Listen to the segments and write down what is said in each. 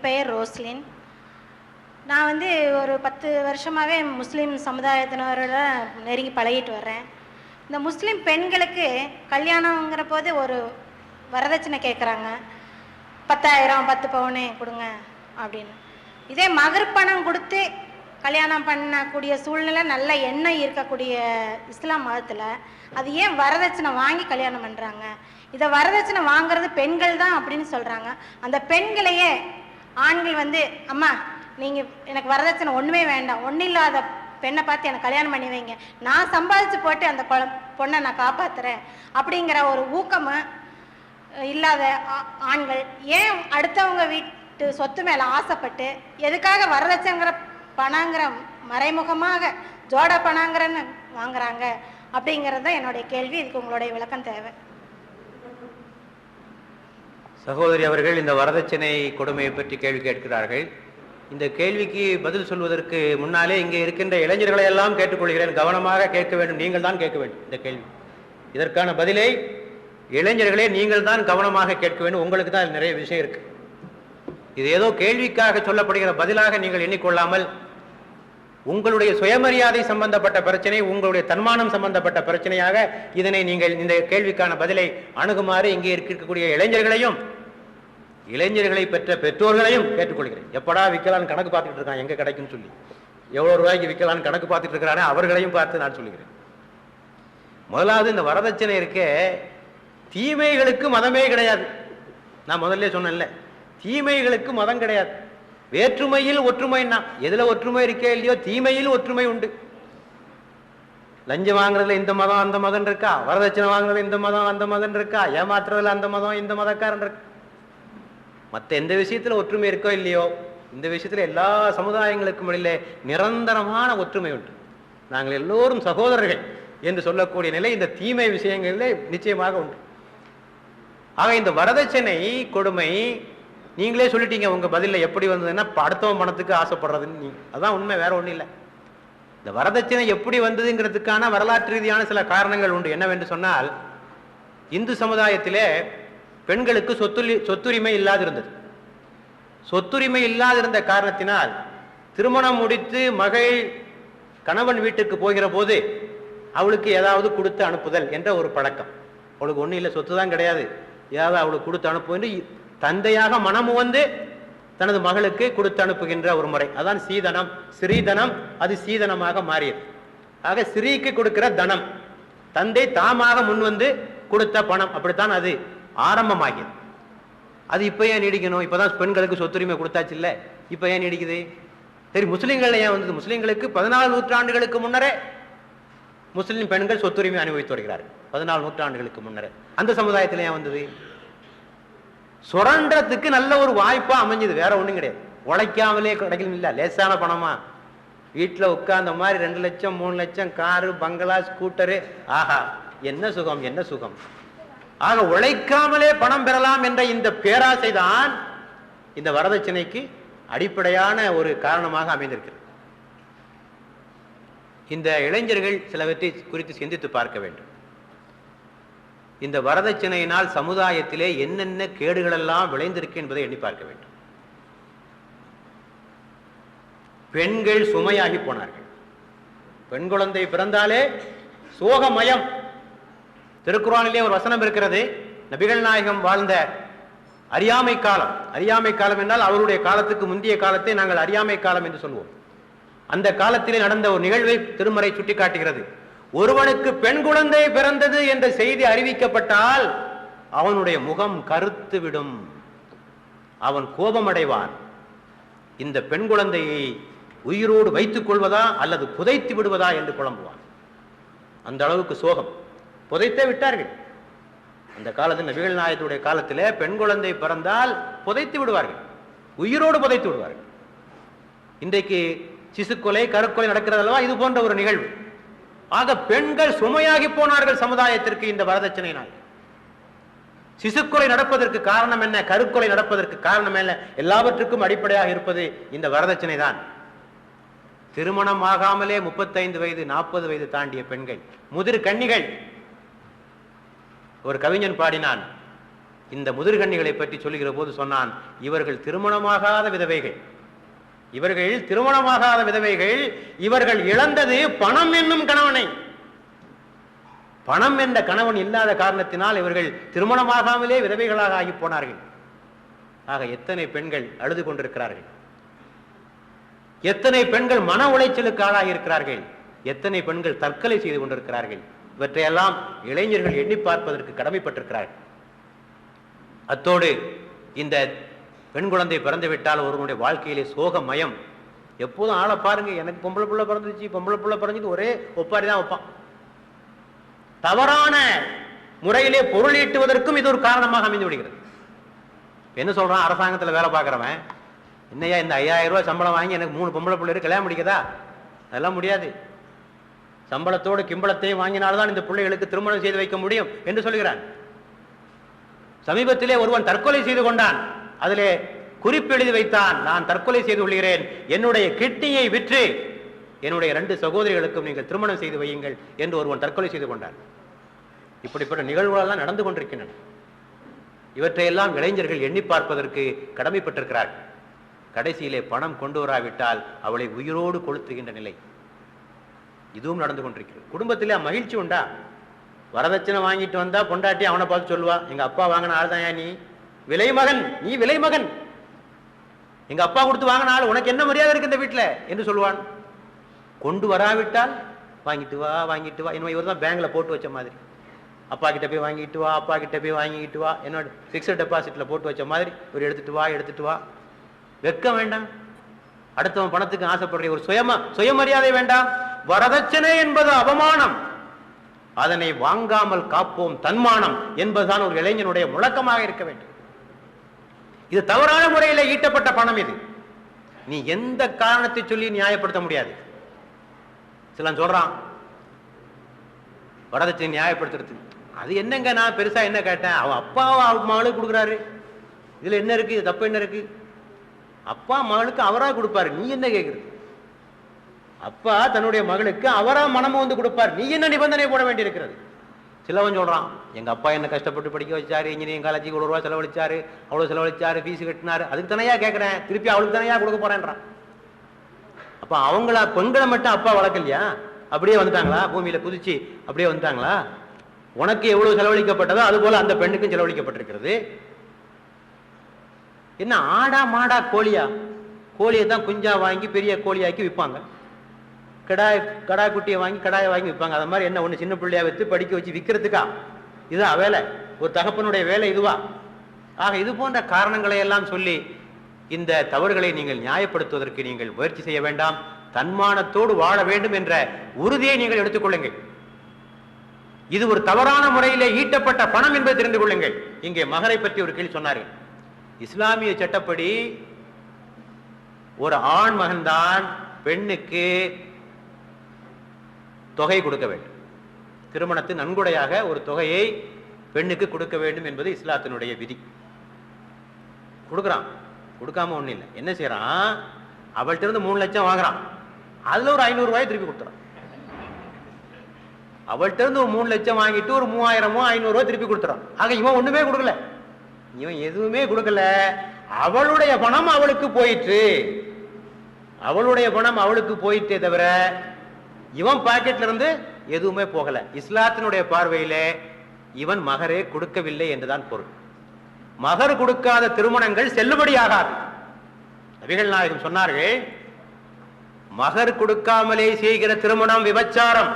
என் பெயர் ரோஸ்லின். நான் வந்து ஒரு பத்து வருஷமாகவே முஸ்லீம் சமுதாயத்தினரோட நெருங்கி பழகிட்டு வர்றேன். இந்த முஸ்லீம் பெண்களுக்கு கல்யாணங்கிற போது ஒரு வரதட்சணை கேட்குறாங்க பத்தாயிரம் பத்து பவுனு கொடுங்க அப்படின்னு. இதே மகர் பணம் கொடுத்து கல்யாணம் பண்ணக்கூடிய சூழ்நிலை நல்ல எண்ணம் இருக்கக்கூடிய இஸ்லாம் மதத்தில் அது ஏன் வரதட்சணை வாங்கி கல்யாணம் பண்ணுறாங்க இதை வரதட்சணை வாங்குறது பெண்கள் தான் அப்படின்னு சொல்கிறாங்க அந்த பெண்களையே ஆண்கள் வந்து அம்மா நீங்கள் எனக்கு வரதட்சணை ஒன்றுமே வேண்டாம். ஒன்றும் இல்லாத பெண்ணை பார்த்து எனக்கு கல்யாணம் பண்ணி வைங்க. நான் சம்பாதிச்சு போட்டு அந்த குழ பொண்ணை நான் காப்பாத்துறேன். அப்படிங்கிற ஒரு ஊக்கம் இல்லாத ஆ- ஆண்கள் ஏன் அடுத்தவங்க வீட்டு சொத்து மேலே ஆசைப்பட்டு எதுக்காக வரதட்சங்கிற பணங்கிற மறைமுகமாக ஜோட பணங்கிறன்னு வாங்குறாங்க? அப்படிங்கிறது தான் என்னுடைய கேள்வி. இதுக்கு உங்களுடைய விளக்கம் தேவை. சகோதரி அவர்கள் இந்த வரதட்சணை கொடுமையை பற்றி கேள்வி கேட்கிறார்கள். இந்த கேள்விக்கு பதில் சொல்வதற்கு முன்னாலே இங்கே இருக்கின்ற இளைஞர்களை எல்லாம் கேட்டுக்கொள்கிறேன். கவனமாக கேட்க வேண்டும். நீங்கள் தான் கேட்க வேண்டும் இந்த கேள்வி. இதற்கான பதிலை இளைஞர்களே நீங்கள் தான் கவனமாக கேட்க வேண்டும். உங்களுக்கு தான் நிறைய விஷயம் இருக்கு. இது ஏதோ கேள்விக்காக சொல்லப்படுகிற பதிலாக நீங்கள் எண்ணிக்கொள்ளாமல் உங்களுடைய சுயமரியாதை சம்பந்தப்பட்ட பிரச்சனை உங்களுடைய தன்மானம் சம்பந்தப்பட்ட பிரச்சனையாக இதனை நீங்கள் இந்த கேள்விக்கான பதிலை அணுகுமாறு இங்கே இருக்கக்கூடிய இளைஞர்களையும் இளைஞர்களை பெற்ற பெற்றோர்களையும் கேட்டுக்கொள்கிறேன். எப்படா விற்கலான்னு கணக்கு பார்த்துட்டு இருக்கான் எங்க கிடைக்குன்னு சொல்லி. எவ்வளவு ரூபாய்க்கு விற்கலான்னு கணக்கு பார்த்துட்டு இருக்கிறானே அவர்களையும் பார்த்து நான் சொல்லுகிறேன். முதலாவது இந்த வரதட்சணை இருக்கே தீமைகளுக்கு மதமே கிடையாது. நான் முதல்ல சொன்னேன்ல தீமைகளுக்கு மதம் கிடையாது. வேற்றுமையில் ஒற்றுமைன்னா எதுல ஒற்றுமை இருக்கே இல்லையோ தீமையில் ஒற்றுமை உண்டு. லஞ்சம் வாங்குறதுல இந்த மதம் அந்த மதம் இருக்கா? வரதட்சணை வாங்குறதுல இந்த மதம் அந்த மதம் இருக்கா? ஏமாத்துறதுல அந்த மதம் இந்த மதக்காரன் இருக்கு? மற்ற எந்த விஷயத்துல ஒற்றுமை இருக்கோ இல்லையோ இந்த விஷயத்துல எல்லா சமுதாயங்களுக்கும் இடையிலே நிரந்தரமான ஒற்றுமை உண்டு. நாங்கள் எல்லோரும் சகோதரர்கள் என்று சொல்லக்கூடிய நிலை இந்த தீமை விஷயங்களிலே நிச்சயமாக உண்டு. ஆக இந்த வரதட்சணை கொடுமை நீங்களே சொல்லிட்டீங்க உங்கள் பதிலில் எப்படி வந்ததுன்னா அடுத்தவன் பணத்துக்கு ஆசைப்படுறதுன்னு நீங்கள் அதான் உண்மை வேற ஒன்றும் இல்லை. இந்த வரதட்சணை எப்படி வந்ததுங்கிறதுக்கான வரலாற்று ரீதியான சில காரணங்கள் உண்டு. என்னவென்று சொன்னால் இந்து சமுதாயத்திலே பெண்களுக்கு சொத்துரி சொத்துரிமை இல்லாதிருந்தது. சொத்துரிமை இல்லாதிருந்த காரணத்தினால் திருமணம் முடித்து மகள் கணவன் வீட்டுக்கு போகிற போது அவளுக்கு ஏதாவது கொடுத்து அனுப்புதல் என்ற ஒரு பழக்கம். அவளுக்கு ஒன்றும் இல்லை சொத்து தான் கிடையாது. ஏதாவது அவளுக்கு கொடுத்து அனுப்புன்னு தந்தையாக மனமு வந்து தனது மகளுக்கு கொடுத்து அனுப்புகின்ற ஒரு முறை. அதான் சீதனம். ஸ்ரீதனம் அது சீதனமாக மாறியது. ஆக ஸ்ரீக்கு கொடுக்கிற தனம் தந்தை தாமாக முன் வந்து கொடுத்த பணம் அப்படித்தான் அது ஆரம்பமாகியது. அது இப்போ ஏன் நீடிக்கணும்? இப்போதான் பெண்களுக்கு சொத்துரிமை கொடுத்தாச்சு இல்லை. இப்போ ஏன் நீடிக்குது? சரி முஸ்லீம்கள் ஏன் வந்தது? முஸ்லீம்களுக்கு பதினாலு நூற்றாண்டுகளுக்கு முன்னரே முஸ்லீம் பெண்கள் சொத்துரிமை அனுபவித்து வருகிறார்கள். பதினாலு நூற்றாண்டுகளுக்கு முன்னரே. அந்த சமுதாயத்தில் ஏன் வந்தது? சுரண்டத்துக்கு நல்ல ஒரு வாய்ப்பா அமைஞ்சது. வேற ஒண்ணும் கிடையாது. உழைக்காமலே கிடைக்கணும் இல்ல. லேசான பணமா. வீட்டுல உட்கார்ந்த மாதிரி ரெண்டு லட்சம் மூணு லட்சம் காரு பங்களா ஸ்கூட்டரு. ஆஹா என்ன சுகம் என்ன சுகம். ஆக உழைக்காமலே பணம் பெறலாம் என்ற இந்த பேராசை தான் இந்த வரதட்சணைக்கு அடிப்படையான ஒரு காரணமாக அமைந்திருக்கிறது. இந்த இளைஞர்கள் சிலவற்றை குறித்து சிந்தித்து பார்க்க வேண்டும். இந்த வரதட்சணையினால் சமுதாயத்திலே என்னென்ன கேடுகளெல்லாம் விளைந்திருக்கு என்பதை எண்ணி பார்க்க வேண்டும். பெண்கள் சுமையாகி போனார்கள். பெண் குழந்தை பிறந்தாலே சோகமயம். திருக்குறானிலே ஒரு வசனம் இருக்கிறது நபிகள் நாயகம் வாழ்ந்த அறியாமை காலம். அறியாமை காலம் என்றால் அவருடைய காலத்துக்கு முந்தைய காலத்தை நாங்கள் அறியாமை காலம் என்று சொல்வோம். அந்த காலத்திலே நடந்த ஒரு நிகழ்வை திருமறை சுட்டிக்காட்டுகிறது. ஒருவனுக்கு பெண் குழந்தை பிறந்தது என்ற செய்தி அறிவிக்கப்பட்டால் அவனுடைய முகம் கருத்து விடும் அவன் கோபமடைவான். இந்த பெண் குழந்தையை உயிரோடு வைத்துக் கொள்வதா அல்லது புதைத்து விடுவதா என்று குழம்புவான். அந்த அளவுக்கு சோகம். புதைத்தே விட்டார்கள். அந்த காலத்தில் நபிகள் நாயத்துடைய காலத்திலே பெண் குழந்தை பிறந்தால் புதைத்து விடுவார்கள். உயிரோடு புதைத்து விடுவார்கள். இன்றைக்கு சிசுக்கொலை கருக்கொலை நடக்கிறது அல்லவா இது போன்ற ஒரு நிகழ்வு. ஆக பெண்கள் சுமையாகி போனார்கள் சமுதாயத்திற்கு இந்த வரதட்சணையினால் சிசுக்கொலை நடப்பதற்கு காரணம் என்ன? கருக்கொலை நடப்பதற்கு காரணம் என்ன? எல்லாவற்றுக்கும் அடிப்படையாக இருப்பது இந்த வரதட்சணை தான். திருமணம் ஆகாமலே முப்பத்தைந்து வயது நாற்பது வயது தாண்டிய பெண்கள் முதிர் கன்னிகள். ஒரு கவிஞன் பாடினான் இந்த முதிர்கண்ணிகளை பற்றி சொல்லுகிற போது சொன்னான் இவர்கள் திருமணமாகாத விதவைகள். இவர்கள் திருமணமாகாத விதவைகள் இவர்கள் இழந்தது பணம் என்னும் கணவனை. பணம் என்ற கணவன் இல்லாத காரணத்தினால் இவர்கள் திருமணமாகாமலே விதவைகளாக ஆகி போனார்கள். ஆக எத்தனை பெண்கள் அழுது கொண்டிருக்கிறார்கள்? எத்தனை பெண்கள் மன உளைச்சலுக்கு ஆளாகி இருக்கிறார்கள்? எத்தனை பெண்கள் தற்கொலை செய்து கொண்டிருக்கிறார்கள்? இவற்றையெல்லாம் இளைஞர்கள் எண்ணி பார்ப்பதற்கு கடமைப்பட்டிருக்கிறார்கள். அத்தோடு இந்த பெண் குழந்தை பிறந்து விட்டால் ஒருவனுடைய வாழ்க்கையிலே சோகமயம். எப்போதும் ஆளை பாருங்க எனக்கு பொம்பளை புள்ள பிறந்துச்சு பொம்பளை புள்ள பிறந்தது ஒரே ஒப்பாரி தான் வைப்பான். தவறான முறையிலே பொருள் ஈட்டுவதற்கும் இது ஒரு காரணமாக அமைந்து விடுகிறது. என்ன சொல்றான்? அரசாங்கத்தில் வேலை பார்க்கறவன் என்னையா இந்த ஐயாயிரம் ரூபாய் சம்பளம் வாங்கி எனக்கு மூணு பொம்பளை பிள்ளை கல்யாணம் முடிக்கதா? அதெல்லாம் முடியாது. சம்பளத்தோடு கிம்பளத்தையும் வாங்கினால்தான் இந்த பிள்ளைகளுக்கு திருமணம் செய்து வைக்க முடியும் என்று சொல்கிறான். சமீபத்திலே ஒருவன் தற்கொலை செய்து கொண்டான். அதிலே குறிப்பு எழுதி வைத்தான் நான் தற்கொலை செய்து கொள்கிறேன். என்னுடைய கிட்னியை விற்று என்னுடைய ரெண்டு சகோதரிகளுக்கும் நீங்கள் திருமணம் செய்து வையுங்கள் என்று ஒருவன் தற்கொலை செய்து கொண்டான். இப்படிப்பட்ட நிகழ்வுகளெல்லாம் நடந்து கொண்டிருக்கின்றன. இவற்றையெல்லாம் இளைஞர்கள் எண்ணி பார்ப்பதற்கு கடமைப்பட்டிருக்கிறார்கள். கடைசியிலே பணம் கொண்டு வராவிட்டால் அவளை உயிரோடு கொளுத்துகின்ற நிலை. இதுவும் நடந்து கொண்டிருக்கிறது. குடும்பத்திலே மகிழ்ச்சி உண்டா? வரதட்சணை வாங்கிட்டு வந்தா பொண்டாட்டி அவனை பார்த்து சொல்லுவா எங்க அப்பா வாங்கின ஆள் தான் நீ? விலை மகன் நீ விலை மகன் எங்க அப்பா கொடுத்து வாங்கின உனக்கு என்ன மரியாதை இருக்கு இந்த வீட்டில் என்று சொல்லுவான். கொண்டு வராவிட்டால் வாங்கிட்டு வா வாங்கிட்டு வா. என்ன இவர் தான் பேங்க்ல போட்டு வச்ச மாதிரி. அப்பா கிட்ட போய் வாங்கிட்டு வா அப்பா கிட்ட போய் வாங்கிட்டு வா. என்னோட பிக்சட் டெபாசிட்ல போட்டு வச்ச மாதிரி ஒரு எடுத்துட்டு வா எடுத்துட்டு வா. வெக்க வேண்டாம். அடுத்தவன் பணத்துக்கு ஆசைப்படுற ஒரு சுயமா சுயமரியாதை வேண்டாம். வரதட்சணை என்பது அவமானம். அதனை வாங்காமல் காப்போம் தன்மானம் என்பதுதான் ஒரு இளைஞனுடைய முழக்கமாக இருக்க வேண்டும். இது தவறான முறையில் ஈட்டப்பட்ட பணம் இது. நீ எந்த காரணத்தை சொல்லி நியாயப்படுத்த முடியாது. சில சொல்றான் வரதட்சணை நியாயப்படுத்துறது அது என்னங்க நான் பெருசா என்ன கேட்டேன்? அவன் அப்பாவும் அவன் மகளுக்கு கொடுக்குறாரு. இதுல என்ன இருக்கு? இது தப்பு என்ன இருக்கு? அப்பா மகளுக்கு அவரா கொடுப்பாரு. நீ என்ன கேக்குறது? அப்பா தன்னுடைய மகளுக்கு அவரா மனமும் வந்து கொடுப்பார். நீ என்ன நிபந்தனை போட வேண்டியிருக்கிறது? சிலவன் சொல்றான் எங்கள் அப்பா என்ன கஷ்டப்பட்டு படிக்க வச்சாரு இன்ஜினியரிங் காலேஜுக்கு ஒரு ரூபா செலவழிச்சாரு அவ்வளவு செலவழிச்சாரு ஃபீஸ் கட்டினாரு அதுக்கு தானையா கேட்குறேன் திருப்பி அவளுக்கு தானையா கொடுக்க போறேன்றான். அப்போ அவங்கள பெண்களை மட்டும் அப்பா வளர்க்கலையா? அப்படியே வந்துட்டாங்களா? பூமியில குதிச்சு அப்படியே வந்துட்டாங்களா? உனக்கு எவ்வளவு செலவழிக்கப்பட்டதோ அது போல அந்த பெண்ணுக்கும் செலவழிக்கப்பட்டிருக்கிறது. என்ன ஆடா மாடா கோழியா? கோழியை தான் குஞ்சா வாங்கி பெரிய கோழியாக்கி விற்பாங்க. கடாய் கடா குட்டியை வாங்கி கடாயை வாங்கி விற்பாங்க. அது மாதிரி என்ன ஒன்று சின்ன பிள்ளையா வச்சு படிக்க வச்சு விற்கிறதுக்கா இதுதான் வேலை. ஒரு தகப்பனுடைய வேலை இதுவா? ஆக இது போன்ற காரணங்களை எல்லாம் சொல்லி இந்த தவறுகளை நீங்கள் நியாயப்படுத்துவதற்கு நீங்கள் முயற்சி செய்ய வேண்டாம். தன்மானத்தோடு வாழ வேண்டும் என்ற உறுதியை நீங்கள் எடுத்துக்கொள்ளுங்கள் இது ஒரு தவறான முறையிலே ஈட்டப்பட்ட பணம் என்பதை தெரிந்து கொள்ளுங்கள். இங்கே மகரை பற்றி ஒரு கேள்வி சொன்னார்கள். இஸ்லாமிய சட்டப்படி ஒரு ஆண் மகன்தான் பெண்ணுக்கு தொகை கொடுக்க வேண்டும். திருமணத்தின் நன்கொடையாக ஒரு தொகையை பெண்ணுக்கு கொடுக்க வேண்டும் என்பது இஸ்லாத்தினுடைய விதி. கொடுக்குறான். கொடுக்காம ஒண்ணும் இல்லை. என்ன செய்யறான்? அவள்கிட்ட இருந்து மூணு லட்சம் வாங்குறான். அதுல ஒரு ஐநூறு ரூபாய் திருப்பி கொடுத்துறான். அவள்கிட்ட இருந்து ஒரு மூணு லட்சம் வாங்கிட்டு ஒரு மூவாயிரமோ ஐநூறு ரூபாய் திருப்பி கொடுத்துறான். ஆக இவன் ஒண்ணுமே கொடுக்கல. இவன் எதுவுமே கொடுக்கல. அவளுடைய பணம் அவளுக்கு போயிற்று. அவளுடைய பணம் அவளுக்கு போயிட்டே தவிர இவன் பாக்கெட்ல இருந்து எதுவுமே போகல. இஸ்லாத்தினுடைய பார்வையிலே இவன் மகரே கொடுக்கவில்லை என்றுதான் பொருள். மகர் கொடுக்காத திருமணங்கள் செல்லுபடியாகாது. நபிகள் நாயகம் சொன்னார்கள் மகர் கொடுக்காமலே செய்கிற திருமணம் விபச்சாரம்.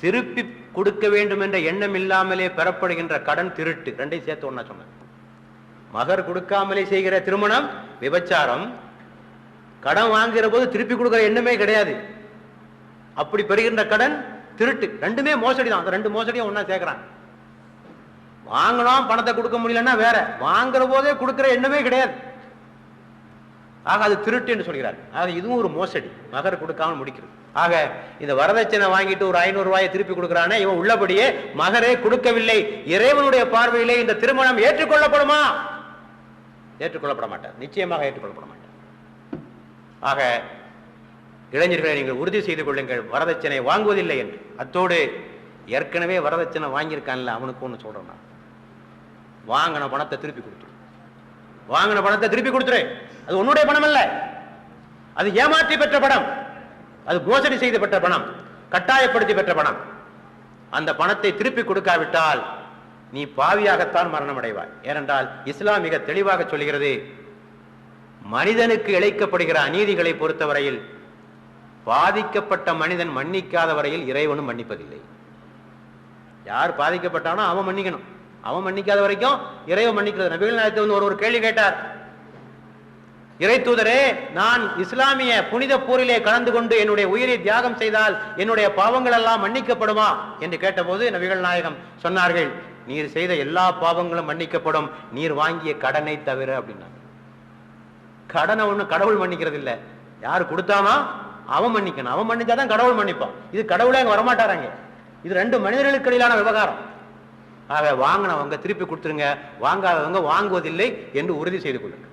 திருப்பி கொடுக்க வேண்டும் என்ற எண்ணம் இல்லாமலே பெறப்படுகின்ற கடன் திருட்டு. ரெண்டையும் சேர்த்து ஒன்னா சொன்னேன். மகர் கொடுக்காமலே செய்கிற திருமணம் விபச்சாரம். கடன் வாங்குகிற போது திருப்பி கொடுக்குற எண்ணமே கிடையாது. அப்படி பெறுகின்ற கடன் திருட்டு. ரெண்டுமே மோசடி தான் அந்த ரெண்டு மோசடியும் ஒன்றா சேர்க்கிறான். வாங்கலாம் பணத்தை கொடுக்க முடியலன்னா வேற. வாங்குற போதே கொடுக்குற எண்ணமே கிடையாது. ஆக அது திருட்டு என்று சொல்கிறார். ஆக இதுவும் ஒரு மோசடி. மகர் கொடுக்காமல் முடிக்கிறது. ஆக இந்த வரதட்சணை வாங்கிட்டு ஒரு ஐநூறு ரூபாயை திருப்பி கொடுக்குறானே இவன் உள்ளபடியே மகரே கொடுக்கவில்லை. இறைவனுடைய பார்வையிலே இந்த திருமணம் ஏற்றுக்கொள்ளப்படுமா? ஏற்றுக்கொள்ளப்பட மாட்டார். நிச்சயமாக ஏற்றுக்கொள்ளப்பட மாட்டார். ஆக இளைஞர்களை நீங்கள் உறுதி செய்து கொள்ளுங்கள். வரதட்சணை வாங்குவதில்லை என்று. அத்தோடு ஏற்கனவே வரதட்சணை வாங்கியிருக்கான்ல அவனுக்கு ஒன்று சொல்றேன் நான். வாங்கின பணத்தை திருப்பி கொடுத்துரு. வாங்கின பணத்தை திருப்பி கொடுத்துரு. அது உன்னுடைய பணம் அல்ல. அது ஏமாற்றி பெற்ற பணம். அது மோசடி செய்து பெற்ற பணம். கட்டாயப்படுத்தி பெற்ற பணம். அந்த பணத்தை திருப்பி கொடுக்காவிட்டால் நீ பாவியாகத்தான் மரணம் அடைவாய் ஏனென்றால் இஸ்லாம் மிக தெளிவாக சொல்கிறது மனிதனுக்கு இழைக்கப்படுகிற அநீதிகளை பொறுத்தவரையில் பாதிக்கப்பட்ட மனிதன் மன்னிக்காத வரையில் இறைவனும் மன்னிப்பதில்லை. யார் பாதிக்கப்பட்டானோ அவன் மன்னிக்கணும். அவன் மன்னிக்காத வரைக்கும் இறைவன் மன்னிக்கிறது. நபிகள் நாயகத்தை வந்து ஒரு ஒரு கேள்வி கேட்டார். இறை தூதரே நான் இஸ்லாமிய புனித போரிலே கலந்து கொண்டு என்னுடைய உயிரை தியாகம் செய்தால் என்னுடைய பாவங்கள் எல்லாம் மன்னிக்கப்படுமா என்று கேட்டபோது நபிகள் நாயகம் சொன்னார்கள் நீர் செய்த எல்லா பாவங்களும் மன்னிக்கப்படும். நீர் வாங்கிய கடனை தவிர அப்படின்னா கடனை ஒண்ணு கடவுள் மன்னிக்கிறது இல்ல யார் கொடுத்தானோ அவன் மன்னிக்கணும். அவன் மன்னிச்சாதான் கடவுள் மன்னிப்பான். இது கடவுளே அங்க வரமாட்டாராங்க. இது ரெண்டு மனிதர்களுக்கு இடையிலான விவகாரம். ஆக வாங்கினவங்க திருப்பி கொடுத்துருங்க. வாங்காதவங்க வாங்குவதில்லை என்று உறுதி செய்து கொள்ளுங்க